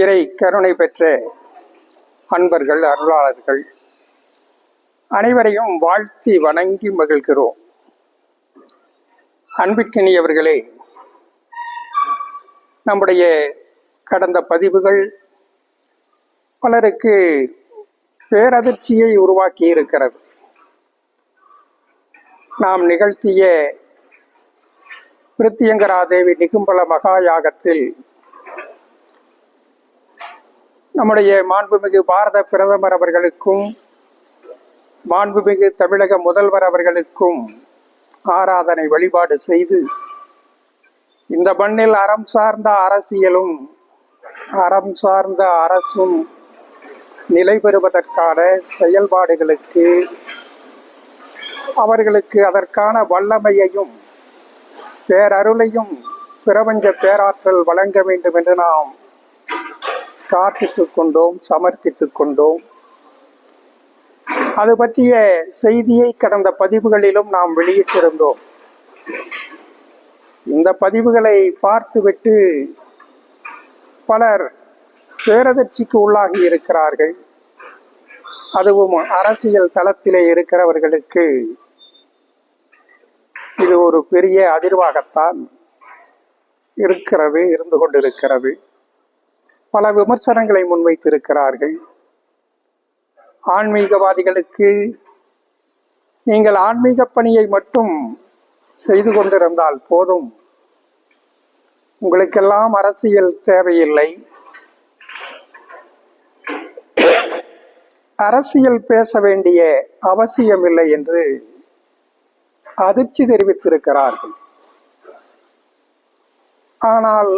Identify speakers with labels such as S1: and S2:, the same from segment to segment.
S1: இறை கருணை பெற்ற அன்பர்கள் அருளாளர்கள் அனைவரையும் வாழ்த்தி வணங்கி மகிழ்கிறோம். அன்பிற்கினியவர்களே நம்முடைய கடந்த பதிவுகள் பலருக்கு பேரதிர்ச்சியை உருவாக்கி இருக்கிறது. நாம் நிகழ்த்திய பிரித்தியங்கராதேவி நிகும்பல மகா யாகத்தில் நம்முடைய மாண்புமிகு பாரத பிரதமர் அவர்களுக்கும் மாண்புமிகு தமிழக முதல்வர் அவர்களுக்கும் ஆராதனை வழிபாடு செய்து இந்த மண்ணில் அறம் சார்ந்த அரசியலும் அறம் சார்ந்த அரசும் நிலை பெறுவதற்கான செயல்பாடுகளுக்கு அவர்களுக்கு அதற்கான வல்லமையையும் பேரருளையும் பிரபஞ்ச பேராற்றல் வழங்க வேண்டும் என்று நாம் பிரார்த்தித்துக் கொண்டோம் சமர்ப்பித்துக் கொண்டோம். அது பற்றிய செய்தியை கடந்த பதிவுகளிலும் நாம் வெளியிட்டிருந்தோம். இந்த பதிவுகளை பார்த்துவிட்டு பலர் பேரதிர்ச்சிக்கு உள்ளாகி இருக்கிறார்கள். அதுவும் அரசியல் தளத்திலே இருக்கிறவர்களுக்கு இது ஒரு பெரிய அதிர்வாகத்தான் இருக்கிறது இருந்து கொண்டிருக்கிறது. பல விமர்சனங்களை முன்வைத்திருக்கிறார்கள். ஆன்மீகவாதிகளுக்கு நீங்கள் ஆன்மீக பணியை மட்டும் செய்து கொண்டிருந்தால் போதும். உங்களுக்கெல்லாம் அரசியல் தேவையில்லை. அரசியல் பேச வேண்டிய அவசியமில்லை என்று அதிர்ச்சி தெரிவித்திருக்கிறார்கள். ஆனால்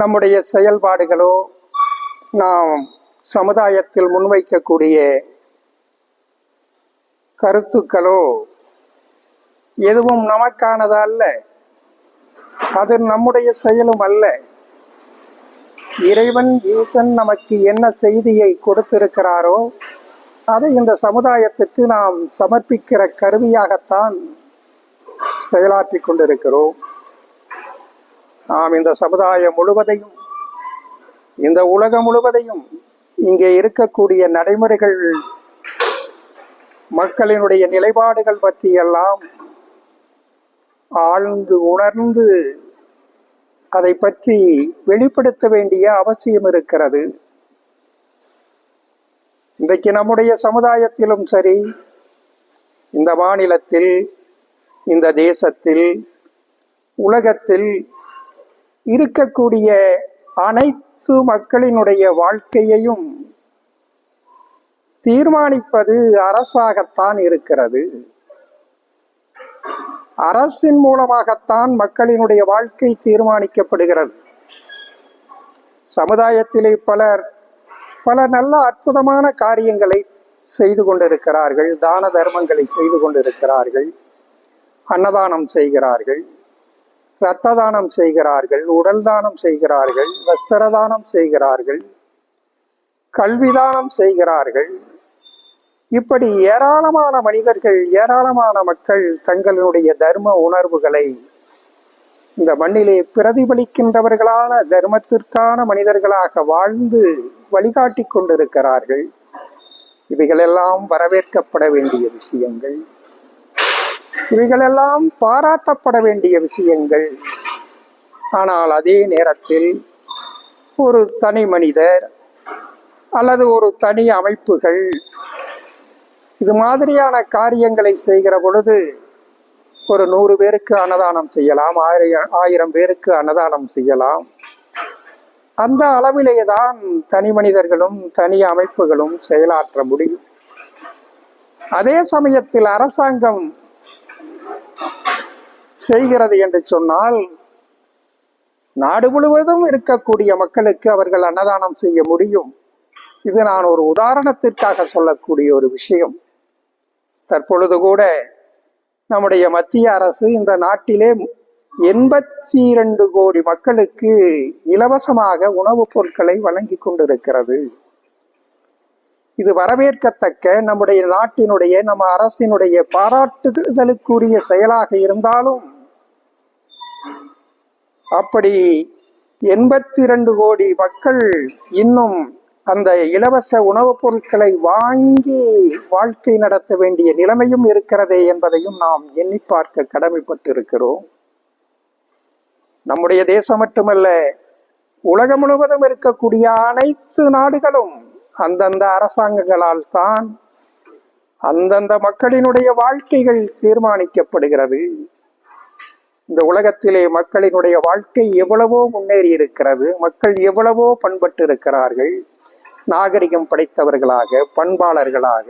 S1: நம்முடைய செயல்பாடுகளோ நாம் சமுதாயத்தில் முன்வைக்கக்கூடிய கருத்துக்களோ எதுவும் நமக்கானதா அல்ல. அது நம்முடைய செயலும் அல்ல. இறைவன் ஈசன் நமக்கு என்ன செய்தியை கொடுத்திருக்கிறாரோ அதை இந்த சமுதாயத்துக்கு நாம் சமர்ப்பிக்கிற கருவியாகத்தான் செயலாற்றி கொண்டிருக்கிறோம். நாம் இந்த சமுதாயம் முழுவதையும் இந்த உலகம் முழுவதையும் இங்கே இருக்கக்கூடிய நடைமுறைகள் மக்களினுடைய நிலைப்பாடுகள் பற்றியெல்லாம் ஆழ்ந்து உணர்ந்து அதை பற்றி வெளிப்படுத்த வேண்டிய அவசியம் இருக்கிறது. இன்றைக்கு நம்முடைய சமுதாயத்திலும் சரி இந்த மாநிலத்தில் இந்த தேசத்தில் உலகத்தில் இருக்கக்கூடிய அனைத்து மக்களினுடைய வாழ்க்கையையும் தீர்மானிப்பது அரசாகத்தான் இருக்கிறது. அரசின் மூலமாகத்தான் மக்களினுடைய வாழ்க்கை தீர்மானிக்கப்படுகிறது. சமுதாயத்திலே பலர் பல நல்ல அற்புதமான காரியங்களை செய்து கொண்டிருக்கிறார்கள் தான தர்மங்களை செய்து கொண்டிருக்கிறார்கள் அன்னதானம் செய்கிறார்கள். இரத்த தானம் செய்கிறார்கள் உடல் தானம் செய்கிறார்கள் வஸ்திர தானம் செய்கிறார்கள் கல்வி தானம் செய்கிறார்கள். இப்படி ஏராளமான மனிதர்கள் ஏராளமான மக்கள் தங்களுடைய தர்ம உணர்வுகளை இந்த மண்ணிலே பிரதிபலிக்கின்றவர்களான தர்மத்திற்கான மனிதர்களாக வாழ்ந்து வழிகாட்டி கொண்டிருக்கிறார்கள். இவைகளெல்லாம் வரவேற்கப்பட வேண்டிய விஷயங்கள். இவைகளெல்லாம் பாராட்டப்பட வேண்டிய விஷயங்கள். ஆனால் அதே நேரத்தில் ஒரு தனி மனிதர் அல்லது ஒரு தனி அமைப்புகள் இது மாதிரியான காரியங்களை செய்கிற பொழுது ஒரு நூறு பேருக்கு அன்னதானம் செய்யலாம் ஆயிரம் ஆயிரம் பேருக்கு அன்னதானம் செய்யலாம். அந்த அளவிலே தான் தனி மனிதர்களும் தனி அமைப்புகளும் செயலாற்ற முடியும். அதே சமயத்தில் அரசாங்கம் செய்கிறது என்று சொன்னால் நாடு முழுவதும் இருக்கக்கூடிய மக்களுக்கு அவர்கள் அன்னதானம் செய்ய முடியும். இது நான் ஒரு உதாரணத்திற்காக சொல்லக்கூடிய ஒரு விஷயம். தற்பொழுது கூட நம்முடைய மத்திய அரசு இந்த நாட்டிலே எண்பத்தி இரண்டு கோடி மக்களுக்கு இலவசமாக உணவுப் பொருட்களை வழங்கி கொண்டிருக்கிறது. இது வரவேற்கத்தக்க நம்முடைய நாட்டினுடைய நம்ம அரசினுடைய பாராட்டுதலுக்குரிய செயலாக இருந்தாலும் அப்படி எண்பத்தி இரண்டு கோடி மக்கள் இன்னும் அந்த இலவச உணவுப் பொருட்களை வாங்கி வாழ்க்கை நடத்த வேண்டிய நிலைமையும் இருக்கிறதே என்பதையும் நாம் எண்ணி பார்க்க கடமைப்பட்டிருக்கிறோம். நம்முடைய தேசம் மட்டுமல்ல உலகம் முழுவதும் இருக்கக்கூடிய அனைத்து நாடுகளும் அந்தந்த அரசாங்கங்களால் தான் அந்தந்த மக்களினுடைய வாழ்க்கைகள் தீர்மானிக்கப்படுகிறது. இந்த உலகத்திலே மக்களினுடைய வாழ்க்கை எவ்வளவோ முன்னேறி இருக்கிறது மக்கள் எவ்வளவோ பண்பட்டு இருக்கிறார்கள். நாகரிகம் படைத்தவர்களாக பண்பாளர்களாக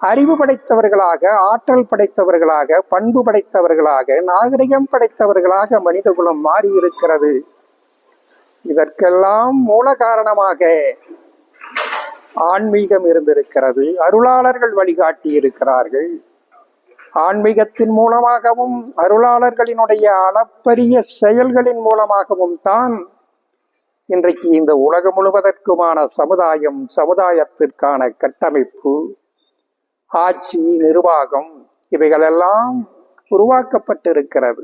S1: அறிவு படைத்தவர்களாக ஆற்றல் படைத்தவர்களாக பண்பு படைத்தவர்களாக நாகரிகம் படைத்தவர்களாக மனிதகுலம் மாறி இருக்கிறது இதற்கெல்லாம் மூல காரணமாக ஆன்மீகம் இருந்திருக்கிறது. அருளாளர்கள் வழிகாட்டி இருக்கிறார்கள் ஆன்மீகத்தின் மூலமாகவும் அருளாளர்களினுடைய அளப்பரிய செயல்களின் மூலமாகவும் தான் இன்றைக்கு இந்த உலகம் முழுவதற்குமான சமுதாயம் சமுதாயத்திற்கான கட்டமைப்பு ஆட்சி நிர்வாகம் இவைகளெல்லாம் உருவாக்கப்பட்டிருக்கிறது.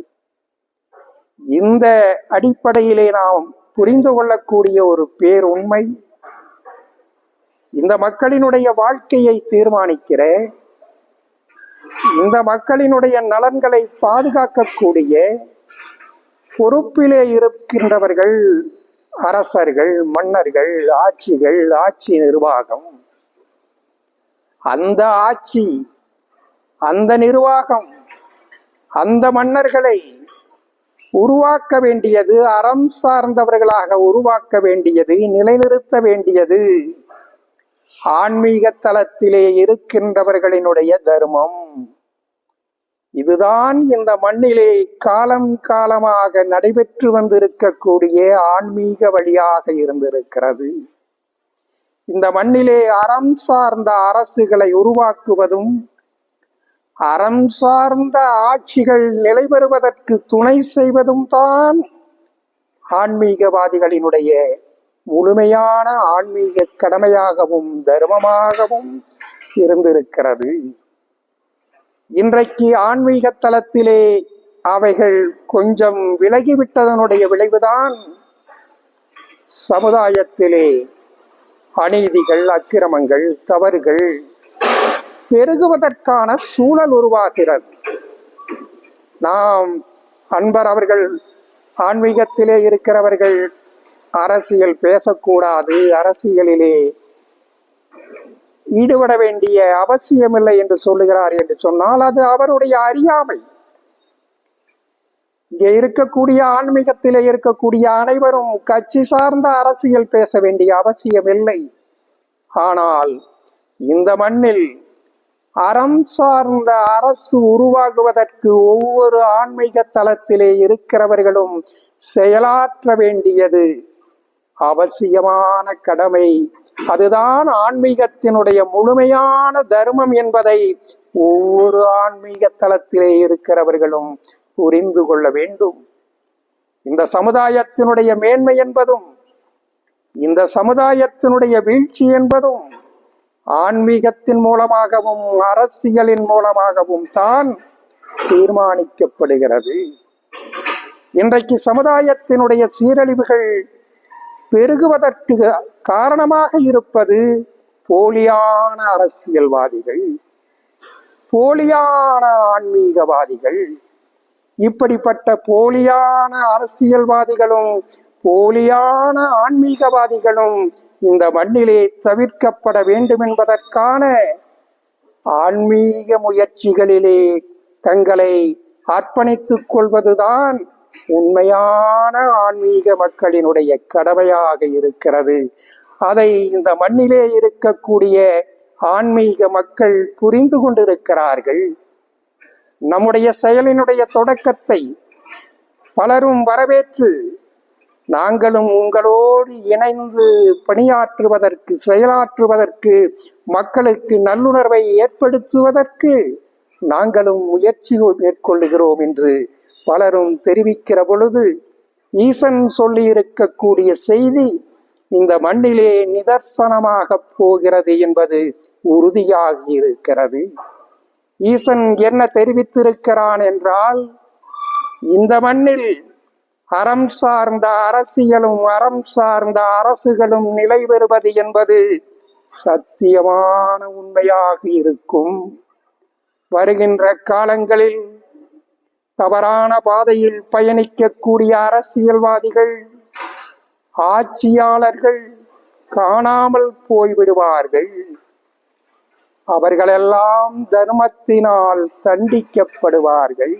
S1: இந்த அடிப்படையிலே நாம் புரிந்து கொள்ளக்கூடிய ஒரு பேருண்மை இந்த மக்களினுடைய வாழ்க்கையை தீர்மானிக்கிற இந்த மக்களினுடைய நலன்களை பாதுகாக்கக்கூடிய பொறுப்பிலே இருக்கின்றவர்கள் அரசர்கள் மன்னர்கள் ஆட்சிகள் ஆட்சி நிர்வாகம். அந்த ஆட்சி அந்த நிர்வாகம் அந்த மன்னர்களை உருவாக்க வேண்டியது அறம் சார்ந்தவர்களாக உருவாக்க வேண்டியது நிலைநிறுத்த வேண்டியது. ஆன்மீக தளத்திலே இருக்கின்றவர்களினுடைய தர்மம். இதுதான் இந்த மண்ணிலே காலம் காலமாக நடைபெற்று வந்திருக்கக்கூடிய ஆன்மீக வழியாக இருந்திருக்கிறது. இந்த மண்ணிலே அறம் சார்ந்த அரசுகளை உருவாக்குவதும் அறம் சார்ந்த ஆட்சிகள் நிலை பெறுவதற்கு துணை செய்வதும் தான் ஆன்மீகவாதிகளினுடைய முழுமையான ஆன்மீக கடமையாகவும் தர்மமாகவும் இருந்திருக்கிறது. இன்றைக்கு ஆன்மீக தளத்திலே அவைகள் கொஞ்சம் விலகிவிட்டதனுடைய விளைவுதான் சமுதாயத்திலே அநீதிகள் அக்கிரமங்கள் தவறுகள் பெருகுவதற்கான சூழல் உருவாகிறது. நாம் அன்பர் அவர்கள் ஆன்மீகத்திலே இருக்கிறவர்கள் அரசியல் பேசக்கூடாது. அரசியலிலே ஈடுபட வேண்டிய அவசியமில்லை என்று சொல்லுகிறார் என்று சொன்னால் அது அவருடைய அறியாமை. இங்கே இருக்கக்கூடிய ஆன்மீகத்திலே இருக்கக்கூடிய அனைவரும் கட்சி சார்ந்த அரசியல் பேச வேண்டிய அவசியமில்லை. ஆனால் இந்த மண்ணில் அறம் சார்ந்த அரசு உருவாகுவதற்கு ஒவ்வொரு ஆன்மீக தளத்திலே இருக்கிறவர்களும் செயலாற்ற வேண்டியது. அவசியமான கடமை. அதுதான் ஆன்மீகத்தினுடைய முழுமையான தர்மம் என்பதை ஒவ்வொரு ஆன்மீக தளத்திலே இருக்கிறவர்களும் புரிந்து கொள்ள வேண்டும். இந்த சமுதாயத்தினுடைய மேன்மை என்பதும் இந்த சமுதாயத்தினுடைய வீழ்ச்சி என்பதும் ஆன்மீகத்தின் மூலமாகவும் அரசியலின் மூலமாகவும் தான் தீர்மானிக்கப்படுகிறது. இன்றைக்கு சமுதாயத்தினுடைய சீரழிவுகள் பெருகுவதற்கு காரணமாக இருப்பது போலியான அரசியல்வாதிகள் போலியான ஆன்மீகவாதிகள். இப்படிப்பட்ட போலியான அரசியல்வாதிகளும் போலியான ஆன்மீகவாதிகளும் இந்த மண்ணிலே தவிர்க்கப்பட வேண்டும் என்பதற்கான ஆன்மீக முயற்சிகளிலே தங்களை அர்ப்பணித்துக் கொள்வதுதான் உண்மையான ஆன்மீக மக்களினுடைய கடமையாக இருக்கிறது. அதை இந்த மண்ணிலே இருக்கக்கூடிய ஆன்மீக மக்கள் புரிந்து கொண்டிருக்கிறார்கள். நம்முடைய செயலினுடைய தொடக்கத்தை பலரும் வரவேற்று நாங்களும் உங்களோடு இணைந்து பணியாற்றுவதற்கு செயலாற்றுவதற்கு மக்களுக்கு நல்லுணர்வை ஏற்படுத்துவதற்கு நாங்களும் முயற்சி மேற்கொள்ளுகிறோம் என்று பலரும் தெரிவிக்கிற பொழுது ஈசன் சொல்லியிருக்கக்கூடிய செய்தி இந்த மண்ணிலே நிதர்சனமாக போகிறது என்பது உறுதியாகி இருக்கிறது. ஈசன் என்ன தெரிவித்திருக்கிறான் என்றால் இந்த மண்ணில் அறம் சார்ந்த அரசியலும் அறம் சார்ந்த அரசுகளும் நிலை பெறுவது என்பது சத்தியமான உண்மையாக இருக்கும். வருகின்ற காலங்களில் தவறான பாதையில் பயணிக்கக்கூடிய அரசியல்வாதிகள் ஆட்சியாளர்கள் காணாமல் போய்விடுவார்கள். அவர்களெல்லாம் தர்மத்தினால் தண்டிக்கப்படுவார்கள்.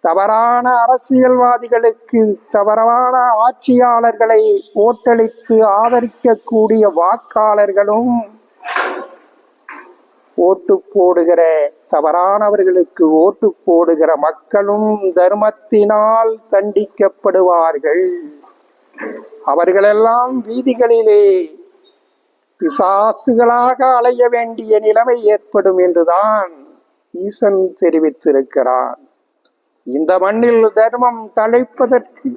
S1: தவறான அரசியல்வாதிகளுக்கு தவறான ஆட்சியாளர்களை ஓட்டளித்து ஆதரிக்கக்கூடிய வாக்காளர்களும் ஓட்டு போடுகிற தவறானவர்களுக்கு ஓட்டு போடுகிற மக்களும் தர்மத்தினால் தண்டிக்கப்படுவார்கள். அவர்களெல்லாம் வீதிகளிலே பிசாசுகளாக அலைய வேண்டிய நிலைமை ஏற்படும் என்றுதான் ஈசன் தெரிவித்திருக்கிறான். இந்த மண்ணில் தர்மம் தழைப்பதற்கு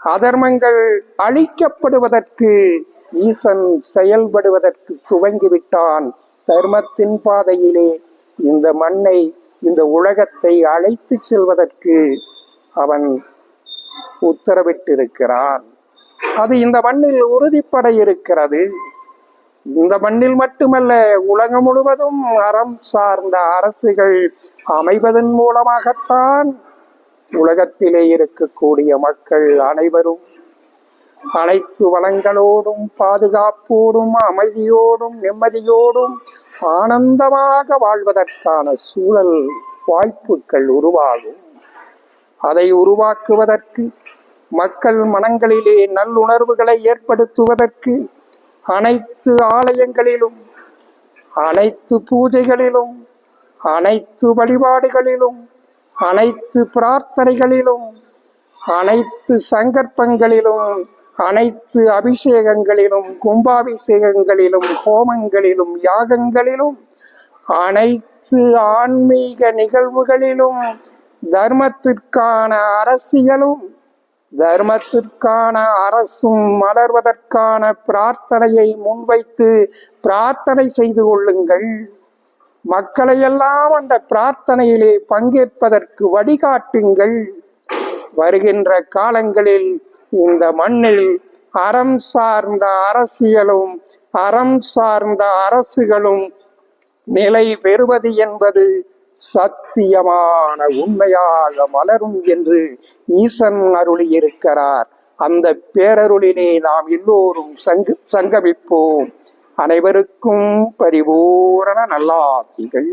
S1: அதர்மங்கள் அழிக்கப்படுவதற்கு ஈசன் செயல்படுவதற்கு துவங்கிவிட்டான். தர்மத்தின் பாதையிலே இந்த மண்ணை இந்த உலகத்தை அழைத்து செல்வதற்கு அவன் உத்தரவிட்டிருக்கிறான். அது இந்த மண்ணில் உறுதிப்பட இருக்கிறது. இந்த மண்ணில் மட்டுமல்ல உலகம் முழுவதும் அறம் சார்ந்த அரசுகள் அமைவதன் மூலமாகத்தான் உலகத்திலே இருக்கக்கூடிய மக்கள் அனைவரும் அனைத்து வளங்களோடும் பாதுகாப்போடும் அமைதியோடும் நிம்மதியோடும் ஆனந்தமாக வாழ்வதற்கான சூழல் வாய்ப்புகள் உருவாகும். அதை உருவாக்குவதற்கு மக்கள் மனங்களிலே நல்லுணர்வுகளை ஏற்படுத்துவதற்கு அனைத்து ஆலயங்களிலும் அனைத்து பூஜைகளிலும் அனைத்து வழிபாடுகளிலும் அனைத்து பிரார்த்தனைகளிலும் அனைத்து சங்கற்பங்களிலும் அனைத்து அபிஷேகங்களிலும் கும்பாபிஷேகங்களிலும் ஹோமங்களிலும் யாகங்களிலும் அனைத்து ஆன்மீக நிகழ்வுகளிலும் தர்மத்திற்கான அரசியலும் தர்மத்திற்கான அரசும் மலர்வதற்கான பிரார்த்தனையை முன்வைத்து பிரார்த்தனை செய்து கொள்ளுங்கள். மக்களையெல்லாம் அந்த பிரார்த்தனையிலே பங்கேற்பதற்கு வழிகாட்டுங்கள். வருகின்ற காலங்களில் இந்த மண்ணில் அறம் சார்ந்த அரசியலும் அறம் சார்ந்த அரசுகளும் நிலை பெறுவது என்பது சத்தியமான உண்மையாக மலரும் என்று ஈசன் அருளியிருக்கிறார். அந்த பேரருளினை நாம் எல்லோரும் சங்கு சங்கமிப்போம். அனைவருக்கும் பரிபூரண நல்லாசிகள்